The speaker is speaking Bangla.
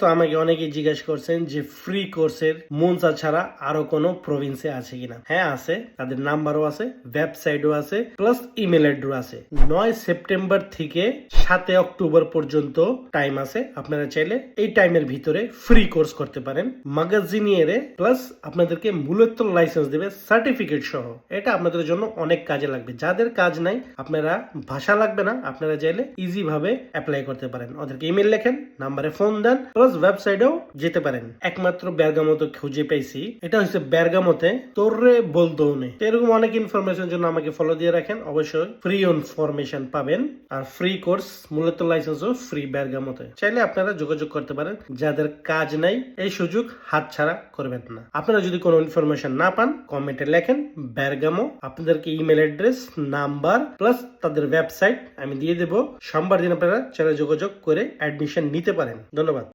তো আমাকে অনেকেই জিজ্ঞেস করছেন যে ফ্রি কোর্সের মুনসা ছাড়া আরও কোনো প্রভিন্সে আছে কিনা। হ্যাঁ আছে। তাদের নাম্বারও আছে ওয়েবসাইটও আছে প্লাস ইমেল অ্যাড্রেস আছে। নয় সেপ্টেম্বর থেকে সাতে অক্টোবর পর্যন্ত টাইম আছে। আপনারা চাইলে এই টাইমের ভিতরে ফ্রি কোর্স করতে পারেন। মাগাজিনিয়ারে প্লাস আপনাদেরকে মূলত লাইসেন্স দেবে সার্টিফিকেট সহ। এটা আপনাদের জন্য অনেক কাজে লাগবে। যাদের কাজ নাই, আপনারা ভাষা লাগবে না। আপনারা চাইলে ইজি ভাবে অ্যাপ্লাই করতে পারেন। ওদেরকে ইমেল লেখেন নাম্বারে ফোন দেন প্লাস ওয়েবসাইটেও যেতে পারেন। একমাত্র ব্যারগামতো খুঁজে পেয়েছি। এটা হচ্ছে ব্যারগামতে তোররে বলতো নেই এরকম অনেক ইনফরমেশন জন্য আমাকে ফলো দিয়ে রাখেন। অবশ্যই ফ্রি ইনফরমেশন পাবেন। আর ফ্রি কোর্স মূলত লাইসেন্সও ফ্রি ব্যারগামতে চাইলে আপনারা যোগাযোগ করতে পারেন। যাদের কাজ নাই, এই সুযোগ হাত ছাড়া করবেন না। আপনারা যদি কোনো ইনফরমেশন না পান কমেন্টে লেখেন ব্যারগামো আপনাদেরকে ইমেল অ্যাড্রেস নাম্বার প্লাস তাদের ওয়েবসাইট আমি দিয়ে দেবো। সোমবার দিন আপনারা চ্যানেল যোগাযোগ করে অ্যাডমিশন নিতে পারেন। ধন্যবাদ। ధన్యవాదాలు